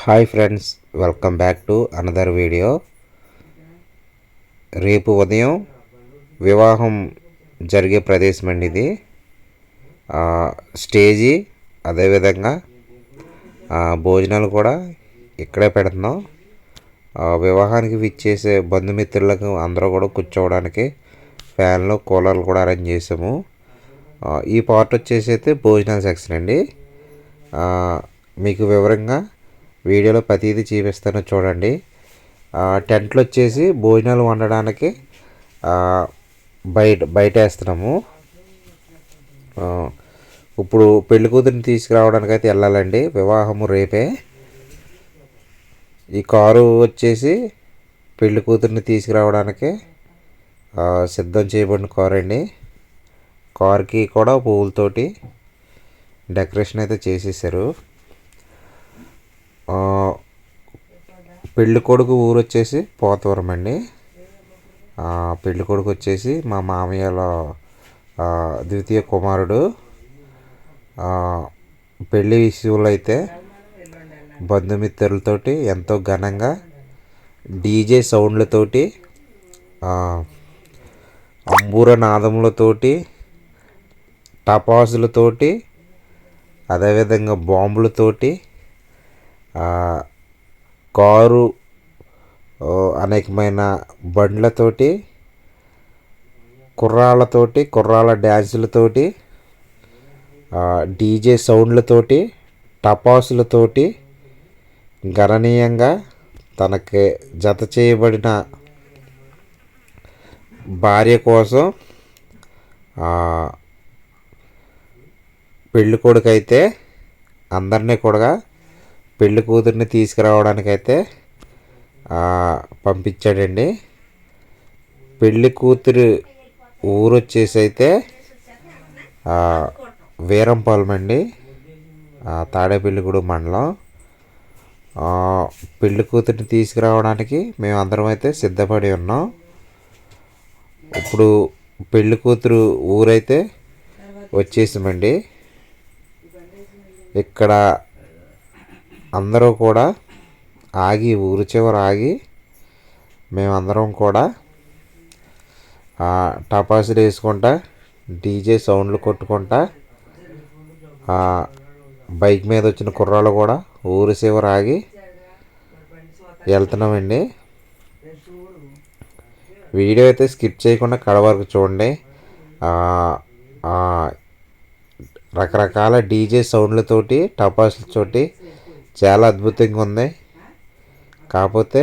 Hi friends welcome back to another video. రేపు ఉదయం వివాహం జరిగే ప్రదేశం అండి ఇది. స్టేజీ అదేవిధంగా భోజనాలు కూడా ఇక్కడే పెడుతున్నాం. వివాహానికి విచ్చేసే బంధుమిత్రులకు అందరూ కూడా కూర్చోవడానికి ఫ్యాన్లు కూలర్లు కూడా అరేంజ్ చేసాము. ఈ పార్ట్ వచ్చేసి అయితే భోజనాల సెక్షన్ అండి. మీకు వివరంగా వీడియోలో ప్రతిదీ చూపిస్తాను చూడండి. టెంట్లు వచ్చేసి భోజనాలు వండడానికి బయట బయట వేస్తున్నాము ఇప్పుడు పెళ్ళి కూతురిని తీసుకురావడానికి అయితే వెళ్ళాలండి. వివాహము రేపే. ఈ కారు వచ్చేసి పెళ్ళి కూతురిని తీసుకురావడానికి సిద్ధం చేయబడిన కారు అండి. కార్కి కూడా పువ్వులతోటి డెకరేషన్ అయితే చేసేసారు. పెళ్ళికొడుకు కొడుకు ఊరు వచ్చేసి పోతవరం అండి పెళ్ళికొడుకు కొడుకు వచ్చేసి మా మామయ్యల ద్వితీయ కుమారుడు. పెళ్ళి విషయంలో అయితే బంధుమిత్రులతోటి ఎంతో ఘనంగా డీజే సౌండ్లతోటి అంబూర నాదములతోటి టపాసులతోటి అదేవిధంగా బాంబులతోటి కారు అనేకమైన బండ్లతోటి కుర్రాళ్ళతోటి కుర్రాళ్ళ డ్యాన్సులతోటి డీజే సౌండ్లతోటి టపాసులతోటి గణనీయంగా తనకి జత చేయబడిన భార్య కోసం పెళ్ళికొడుకైతే అయితే అందరినీ కూడా పెళ్ళి కూతుర్ని తీసుకురావడానికైతే పంపించాడండి. పెళ్ళి కూతురు ఊరు వచ్చేసి అయితే వీరంపాలెం అండి తాడేపల్లిగూడు మండలం. పెళ్ళి కూతురిని తీసుకురావడానికి మేము అందరం అయితే సిద్ధపడి ఉన్నాం. ఇప్పుడు పెళ్ళి కూతురు ఊరైతే వచ్చేసామండి. ఇక్కడ అందరూ కూడా ఆగి ఊరు చివర ఆగి మేమందరం కూడా ఆ, టపాసులు వేసుకుంటా డీజే సౌండ్లు కొట్టుకుంటా బైక్ మీద వచ్చిన కుర్రాళ్ళు కూడా ఊరు చివర ఆగి వెళ్తున్నామండి. వీడియో అయితే స్కిప్ చేయకుండా కడ వరకు చూడండి. రకరకాల డీజే సౌండ్లతోటి టపాసులతోటి చాలా అద్భుతంగా ఉంది. కాకపోతే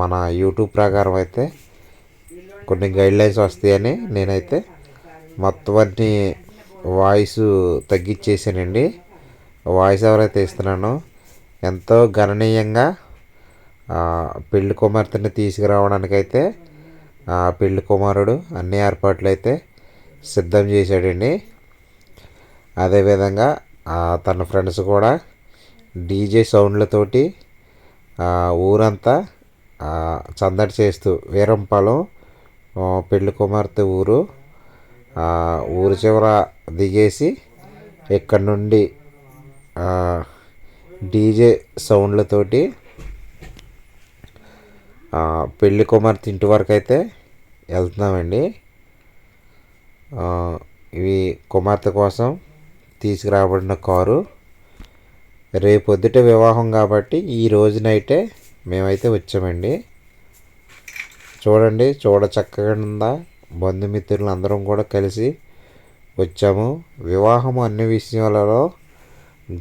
మన యూట్యూబ్ ప్రకారం అయితే కొన్ని గైడ్లైన్స్ వస్తాయని నేనైతే మొత్తం అన్ని వాయిస్ తగ్గించేసానండి. వాయిస్ ఎవరైతే ఇస్తున్నానో ఎంతో గణనీయంగా పెళ్ళి కుమార్తెని తీసుకురావడానికైతే పెళ్ళి కుమారుడు అన్ని ఏర్పాట్లు అయితే సిద్ధం చేశాడండి. అదేవిధంగా తన ఫ్రెండ్స్ కూడా డీజే సౌండ్లతోటి ఊరంతా ఆ, సందడి చేస్తూ వీరంపాలెం పెళ్ళి పెళ్ళి కుమార్తె ఊరు ఊరి ఊరు చివర దిగేసి ఇక్కడ నుండి డీజే సౌండ్లతోటి పెళ్ళి కుమార్తె ఇంటి వరకు అయితే వెళ్తున్నామండి ఇవి కుమార్తె కోసం తీసుకురాబడిన కారు. రేపొద్దుట వివాహం కాబట్టి ఈ రోజునైతే మేమైతే వచ్చామండి. చూడండి చూడ చక్కగా ఉందా? బంధుమిత్రులు అందరం కూడా కలిసి వచ్చాము. వివాహం అన్ని విషయాలలో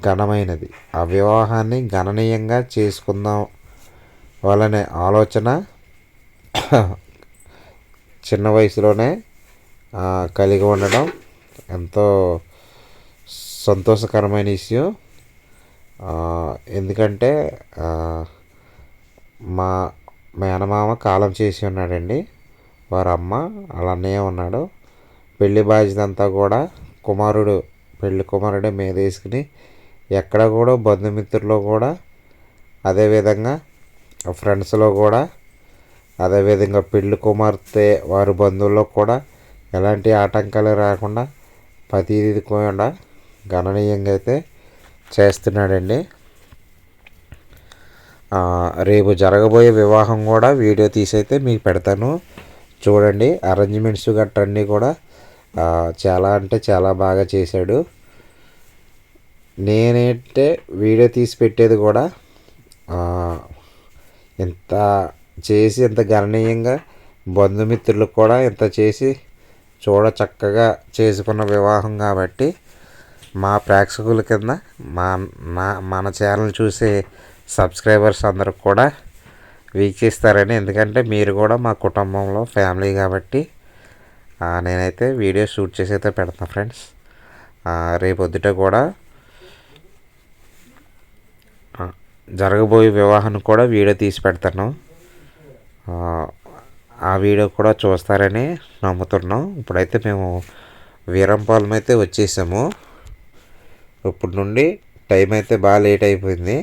ఘనమైనది. ఆ వివాహాన్ని గణనీయంగా చేసుకుందాం వాళ్ళనే ఆలోచన. చిన్న వయసులోనే కలిగి ఉండడం ఎంతో సంతోషకరమైన విషయం. ఎందుకంటే మా మేనమామ కాలం చేసి ఉన్నాడండి. వారి అమ్మ వాళ్ళ అన్నయ్య ఉన్నాడు. పెళ్ళి బాధ్యత అంతా కూడా కుమారుడు పెళ్ళి కుమారుడే మీద వేసుకుని ఎక్కడ కూడా బంధుమిత్రుల్లో కూడా అదేవిధంగా ఫ్రెండ్స్లో కూడా అదేవిధంగా పెళ్ళి కుమార్తె వారి బంధువుల్లో కూడా ఎలాంటి ఆటంకాలు రాకుండా ప్రతిదీ కూడా గణనీయంగా అయితే చేస్తున్నాడండి. రేపు జరగబోయే వివాహం కూడా వీడియో తీసైతే మీకు పెడతాను. చూడండి అరేంజ్మెంట్స్ గట్రా అన్నీ కూడా చాలా అంటే చాలా బాగా చేశాడు. నేనైతే వీడియో తీసి పెట్టేది కూడా ఇంత చేసి ఇంత గణనీయంగా బంధుమిత్రులకు కూడా ఇంత చేసి చూడ చక్కగా చేసుకున్న వివాహం కాబట్టి మా ప్రేక్షకుల కింద మా నా మన ఛానల్ చూసే సబ్స్క్రైబర్స్ అందరూ కూడా వీక్షిస్తారని. ఎందుకంటే మీరు కూడా మా కుటుంబంలో ఫ్యామిలీ కాబట్టి నేనైతే వీడియో షూట్ చేసి అయితే పెడతాను ఫ్రెండ్స్ రేపొద్దుట కూడా జరగబోయే వివాహాన్ని కూడా వీడియో తీసి పెడతాను. ఆ వీడియో కూడా చూస్తారని నమ్ముతున్నాం. ఇప్పుడైతే మేము వీరంపాలెం అయితే వచ్చేసాము. ఇప్పుడు నుండి టైం అయితే బాగా లేట్ అయిపోయింది.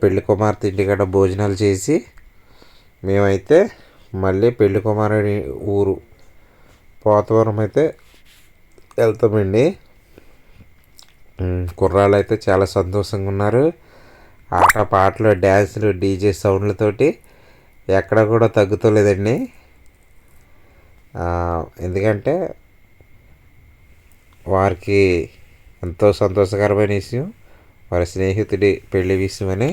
పెళ్ళి కుమార్తె ఇంటికాడ భోజనాలు చేసి మేమైతే మళ్ళీ పెళ్ళి కుమారుడి ఊరు పోతవరం అయితే వెళ్తామండి. కుర్రాళ్ళు అయితే చాలా సంతోషంగా ఉన్నారు. ఆట పాటలు డ్యాన్సులు డీజే సౌండ్లతోటి ఎక్కడ కూడా తగ్గుతలేదండి. ఎందుకంటే వారికి ఎంతో సంతోషకరమైన విషయం. వారి స్నేహితుడి పెళ్ళి విషయమని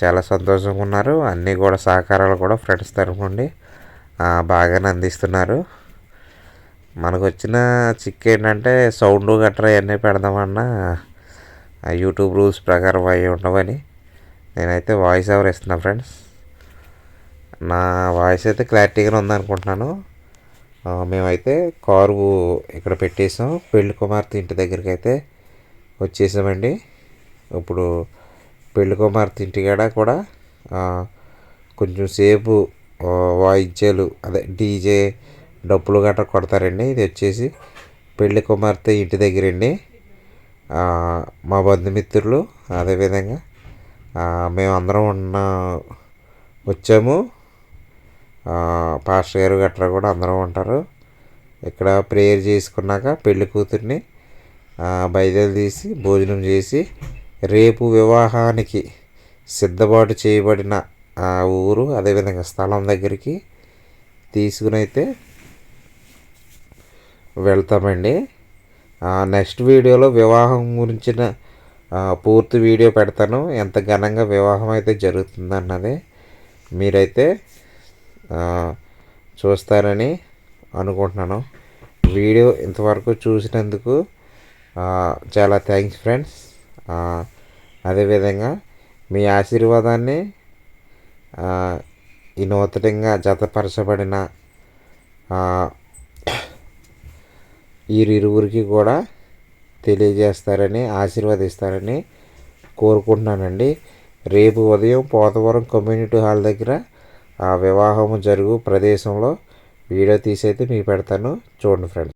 చాలా సంతోషంగా ఉన్నారు. అన్నీ కూడా సహకారాలు కూడా ఫ్రెండ్స్ తరఫు నుండి బాగానే అందిస్తున్నారు. మనకు వచ్చిన చిక్ ఏంటంటే సౌండ్ గట్రా ఇవన్నీ పెడదామన్నా యూట్యూబ్ రూల్స్ ప్రకారం అవి ఉండవని. నేనైతే వాయిస్ ఎవరు ఇస్తున్నా ఫ్రెండ్స్. నా వాయిస్ అయితే క్లారిటీగానే ఉందనుకుంటున్నాను. మేమైతే కారు ఇక్కడ పెట్టేసాం పెళ్ళి కుమార్తె ఇంటి దగ్గరికి అయితే వచ్చేసామండి. ఇప్పుడు పెళ్ళి కుమార్తె ఇంటికాడ కూడా కొంచెం సేపు వాయిద్యాలు అదే డీజే డప్పులు గట్రా కొడతారండి. ఇది వచ్చేసి పెళ్ళి కుమార్తె ఇంటి దగ్గరండి. మా బంధుమిత్రులు అదేవిధంగా మేము మేమందరం ఉన్న వచ్చాము. పాస్టర్ గారు గట్రా కూడా అందరూ ఉంటారు. ఇక్కడ ప్రేయర్ చేసుకున్నాక పెళ్ళి కూతుర్ని తీసి భోజనం చేసి రేపు వివాహానికి సిద్ధపాటు చేయబడిన ఆ ఊరు అదేవిధంగా స్థలం దగ్గరికి తీసుకుని అయితే వెళ్తామండి. నెక్స్ట్ వీడియోలో వివాహం గురించిన పూర్తి వీడియో పెడతాను. ఎంత ఘనంగా వివాహం అయితే జరుగుతుంది అన్నది మీరైతే చూస్తారని అనుకుంటున్నాను. వీడియో ఇంతవరకు చూసినందుకు చాలా థ్యాంక్స్ ఫ్రెండ్స్. అదేవిధంగా మీ ఆశీర్వాదాన్ని ఈ నూతనంగా జతపరచబడిన ఆ, వీరిరువురికి కూడా తెలియజేస్తారని ఆశీర్వదిస్తారని కోరుకుంటున్నానండి. రేపు ఉదయం పోతవరం కమ్యూనిటీ హాల్ దగ్గర ఆ వివాహము జరుగు ప్రదేశంలో వీడియో తీసి అయితే మీకు పెడతాను. చూడండి ఫ్రెండ్స్.